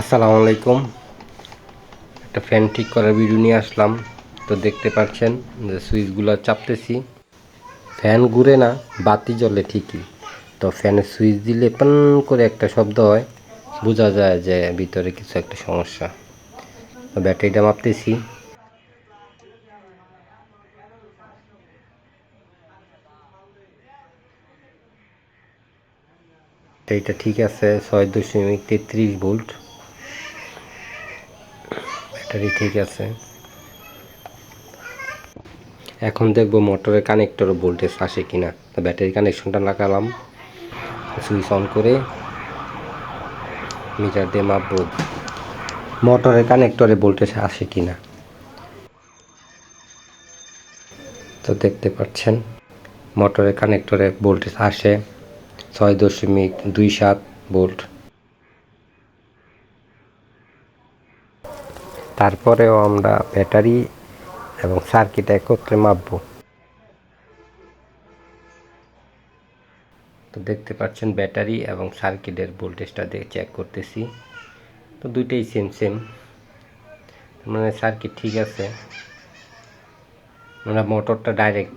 আসসালামু আলাইকুম। একটা ফ্যান ঠিক করার ভিডিও নিয়ে আসলাম। তো দেখতে পাচ্ছেন যে সুইচগুলো চাপতেছি। ফ্যান ঘুরে না, বাতি জ্বলে ঠিকই। তো ফ্যানের সুইচ দিলে পান করে একটা শব্দ হয়। বোঝা যায় যে ভিতরে কিছু একটা সমস্যা। তো ব্যাটারিটা মাপতেছি। এইটা ঠিক আছে, ছয় দশমিক তেত্রিশ ভোল্ট। ব্যাটারি ঠিক আছে। এখন দেখব মোটরের কানেক্টর ভোল্টেজ আসে কিনা। তো ব্যাটারি কানেকশনটা লাগালাম সুইচ অন করে মিটার দিয়ে মাপবো। মোটরের কানেক্টরে ভোল্টেজ আসে কিনা। তো দেখতে পাচ্ছেন মোটরের কানেক্টরে ভোল্টেজ আসে। ছয় দশমিক দুই সাত ভোল্ট তারপরেও আমরা ব্যাটারি এবং সার্কিট একত্রে মাপবো। তো দেখতে পাচ্ছেন ব্যাটারি এবং সার্কিটের ভোল্টেজটা দিয়ে চেক করতেছি। তো দুইটাই সেম সেম মানে সার্কিট ঠিক আছে। আমরা মোটরটা ডাইরেক্ট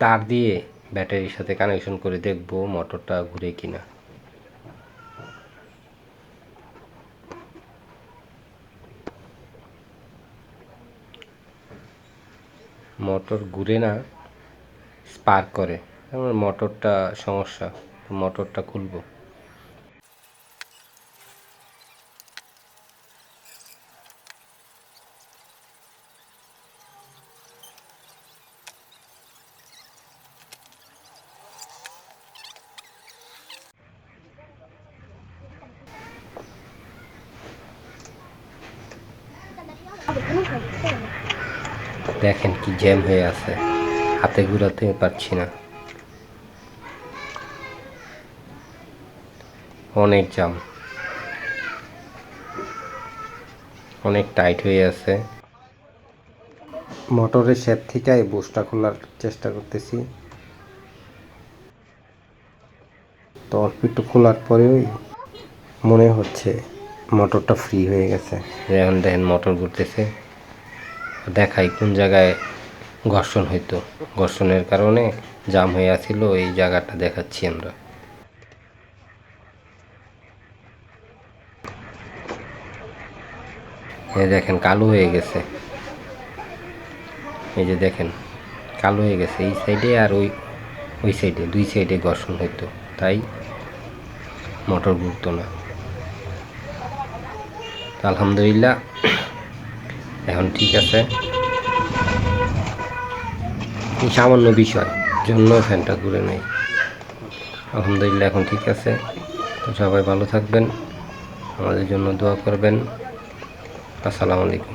তার দিয়ে ব্যাটারির সাথে কানেকশন করে দেখব মোটরটা ঘুরে কিনা। মোটর ঘুরে না স্পার্ক করে। আমার মোটরটা সমস্যা মোটরটা খুলবো। দেখেন কি জ্যাম হয়ে আছে। হাতে ঘুরাতে পারছি না। অনেক জাম অনেক টাইট হয়ে আছে। মোটরের শেপ থেকে বুসটা খোলার চেষ্টা করতেছি। তো খোলার পরেই মনে হচ্ছে মোটরটা ফ্রি হয়ে গেছে। এখন দেখেন মোটর ঘুরতেছে। দেখাই কোন জায়গায় ঘর্ষণ হইতো। ঘর্ষণের কারণে জাম হয়ে আছিল, এই জায়গাটা দেখাচ্ছি আমরা। দেখেন, কালো হয়ে গেছে। এই যে দেখেন, কালো হয়ে গেছে। এই সাইডে আর ওই ওই সাইডে, দুই সাইডে ঘর্ষণ হইতো। তাই মোটর ঘুরতো না। আলহামদুলিল্লাহ এখন ঠিক আছে। সামান্য বিষয়, জন্য ফ্যানটা ঘুরে নেই। আলহামদুলিল্লাহ, এখন ঠিক আছে। তো সবাই ভালো থাকবেন, আমাদের জন্য দোয়া করবেন। আসসালামু আলাইকুম।